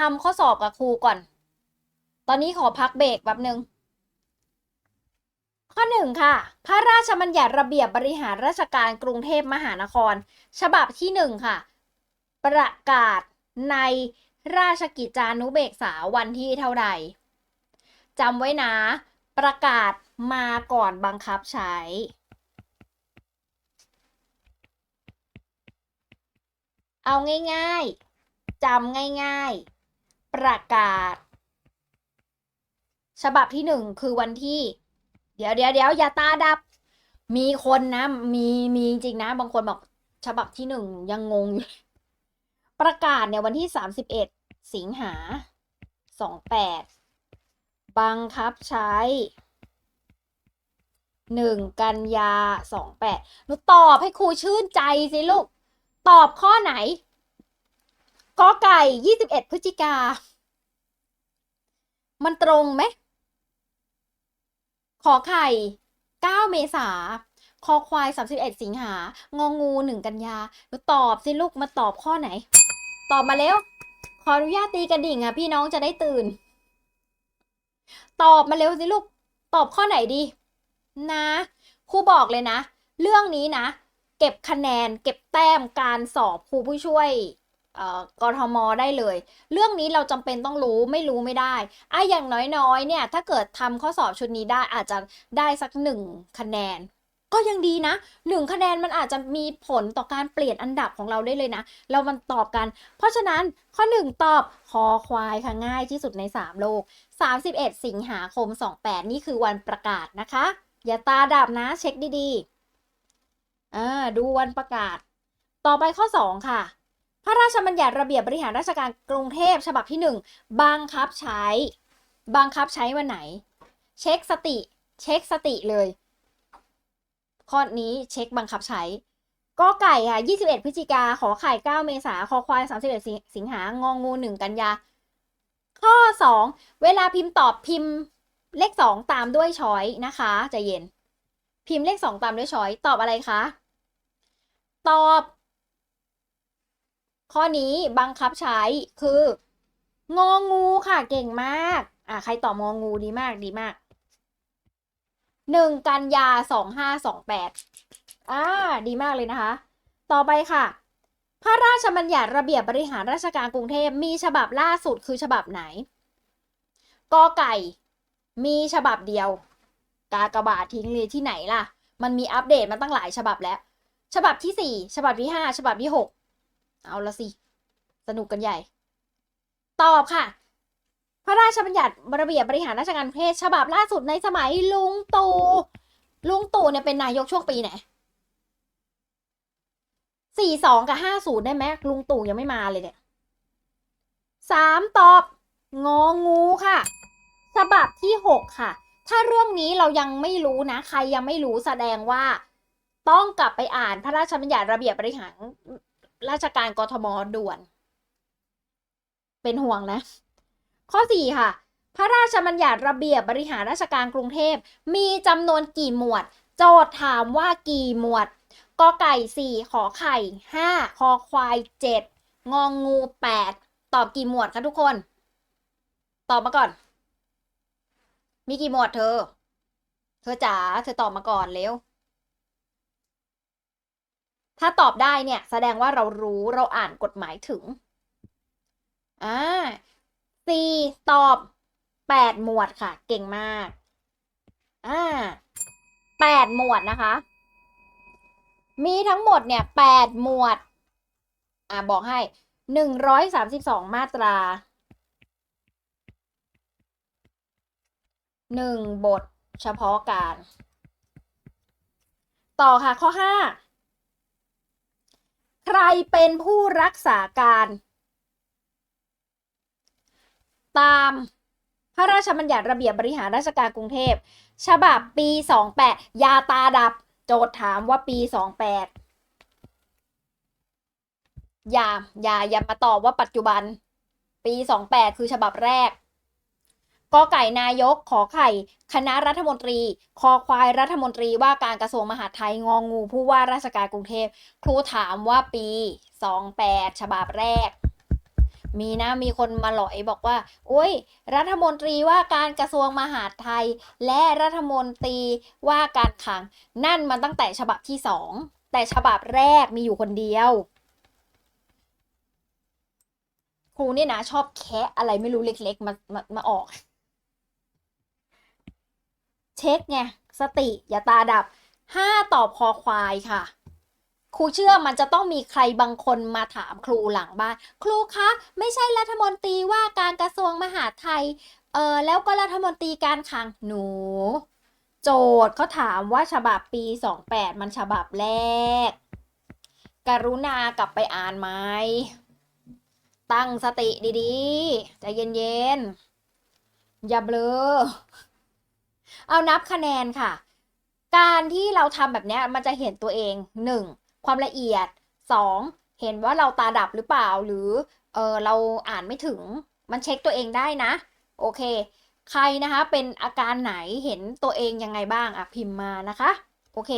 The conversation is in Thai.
ทำข้อสอบกับครูก่อน ตอนนี้ขอพักเบรกแป๊บหนึ่งข้อหนึ่งค่ะ พระราชบัญญัติระเบียบบริหารราชการกรุงเทพมหานคร ฉบับที่หนึ่งค่ะ ประกาศในราชกิจจานุเบกษาวันที่เท่าใดจำไว้นะ ประกาศมาก่อนบังคับใช้ เอาง่ายๆจำง่าย ๆ ประกาศ ฉบับที่หนึ่งคือวันที่ เดี๋ยวเดี๋ยวเดี๋ยวอย่าตาดับ มีคนนะ มีมีจริงนะ บางคนบอกฉบับที่หนึ่งยังงงอยู่ประกาศเนี่ยวันที่สามสิบเอ็ดสิงหาสองแปดบังคับใช้หนึ่งกันยาสองแปดหนูตอบให้ครูชื่นใจสิลูก ตอบข้อไหนกอไก่ยี่สิบเอ็ดพฤศจิกา มันตรงไหม ขอไข่เก้าเมษาคอควายสามสิบเอ็ดสิงหา งองูหนึ่งกันยาหนูตอบสิลูกมาตอบข้อไหน ตอบมาแล้ว ขออนุญาตตีกระดิ่งอะ พี่น้องจะได้ตื่น ตอบมาเร็วสิลูก ตอบข้อไหนดี นะครูบอกเลยนะ เรื่องนี้นะ เก็บคะแนน เก็บแต้มการสอบครูผู้ช่วย เอ่อกทมได้เลย เรื่องนี้เราจำเป็นต้องรู้ไม่รู้ไม่ได้อะอย่างน้อยๆเนี่ย ถ้าเกิดทำข้อสอบชุดนี้ได้อาจจะได้สักหนึ่งคะแนน ก็ยังดีนะหนึ่งคะแนนมันอาจจะมีผลต่อการเปลี่ยนอันดับของเราได้เลยนะ เรามันตอบกัน เพราะฉะนั้นข้อหนึ่งตอบคอควายค่ะง่ายที่สุดใน 3 โลก 31 สิงหาคม 28 นี่คือวันประกาศนะคะ อย่าตาดับนะเช็คดีๆอ่าดูวันประกาศ ต่อไปข้อ 2 ค่ะ พระราชบัญญัติระเบียบบริหารราชการกรุงเทพฉบับที่ 1 บังคับใช้ บังคับใช้วันไหน เช็คสติ เช็คสติเลย ข้อนี้เช็คบังคับใช้ก็ไก่ค่ะ 21 พฤศจิกา ขอไข่ 9 เมษาคอควาย 31สิงสิงหา งองู 1 กันยา ข้อ 2 เวลาพิมพ์ตอบพิมพ์เลข 2 ตามด้วยช้อยนะคะใจเย็น พิมพ์เลข 2 ตามด้วยช้อย ตอบอะไรคะ ตอบ ข้อนี้บังคับใช้คืององูค่ะเก่งมาก อะใครตอบงองูดีมากดีมากหนึ่งกันยาสองห้าสองแปดอ่าดีมากเลยนะคะ ต่อไปค่ะ พระราชบัญญัติระเบียบบริหารราชการกรุงเทพมีฉบับล่าสุดคือฉบับไหนกอไก่ มีฉบับเดียว กากระบาททิ้งเลยที่ไหนล่ะ มันมีอัปเดตมาตั้งหลายฉบับแล้ว ฉบับที่สี่ฉบับที่ห้าฉบับที่หก เอาละสิ สนุกกันใหญ่ ตอบค่ะ พระราชบัญญัติระเบียบบริหารราชการกรุงเทพฉบับล่าสุดในสมัยลุงตู่ลุงตู่เนี่ยเป็นนายกช่วงปีไหนสี่สองกับห้าศูนย์ได้ไหมลุงตู่ยังไม่มาเลยเนี่ยสามตอบ งองูค่ะ ฉบับที่หกค่ะ ถ้าเรื่องนี้เรายังไม่รู้นะ ใครยังไม่รู้แสดงว่า ต้องกลับไปอ่านพระราชบัญญัติระเบียบบริหาร ราชการกทมด่วน เป็นห่วงนะ ข้อ 4 ค่ะ พระราชบัญญัติระเบียบบริหารราชการกรุงเทพ มีจำนวนกี่หมวด โจทย์ถามว่ากี่หมวดกอไก่ 4 ขอไข่ 5 คอควาย 7 งองงู 8 ตอบกี่หมวดคะทุกคน ตอบมาก่อน มีกี่หมวดเธอ เธอจ๋าเธอตอบมาก่อนเร็ว ถ้าตอบได้เนี่ยแสดงว่าเรารู้เราอ่านกฎหมายถึง อ่าสี่ตอบแปดหมวดค่ะ เก่งมาก อ่าแปดหมวดนะคะ มีทั้งหมดเนี่ยแปดหมวด อ่าบอกให้หนึ่งร้อยสามสิบสองมาตราหนึ่งบทเฉพาะการ ต่อค่ะข้อห้า ใครเป็นผู้รักษาการ ตามพระราชบัญญัติระเบียบบริหารราชการกรุงเทพ ฉบับปี 28 ยาตาดับ โจทย์ถามว่าปี 28 อย่า อย่า อย่ามาตอบว่าปัจจุบัน ปี 28 คือฉบับแรก กอไก่นายกขอไข่ คณะรัฐมนตรี คอควายรัฐมนตรีว่าการกระทรวงมหาดไทยงองูผู้ว่าราชการกรุงเทพครูถามว่าปี 28 ฉบับแรก มีนะมีคนมาหลอยบอกว่าโอ้ย รัฐมนตรีว่าการกระทรวงมหาดไทย และรัฐมนตรีว่าการคลัง นั่นมันตั้งแต่ฉบับที่สองแต่ฉบับแรกมีอยู่คนเดียวครูเนี่ยนะชอบแคะอะไรไม่รู้เล็กๆมามามาออก เช็คไงสติอย่าตาดับห้าตอบคอควายค่ะ ครูเชื่อมันจะต้องมีใครบางคนมาถามครูหลังบ้าน ครูคะ ไม่ใช่รัฐมนตรีว่าการกระทรวงมหาดไทยเออแล้วก็รัฐมนตรีการคลังหนู โจทย์เขาถามว่าฉบับปี 28 มันฉบับแรก กรุณากลับไปอ่านไหมตั้งสติดีๆใจเย็นๆ อย่าเบลอ เอานับคะแนนค่ะ การที่เราทำแบบนี้มันจะเห็นตัวเองหนึ่งความละเอียดสองเห็นว่าเราตาดับหรือเปล่าหรือเออเราอ่านไม่ถึงมันเช็คตัวเองได้นะ โอเค ใครนะคะเป็นอาการไหนเห็นตัวเองยังไงบ้างอะพิมพ์มานะคะ โอเค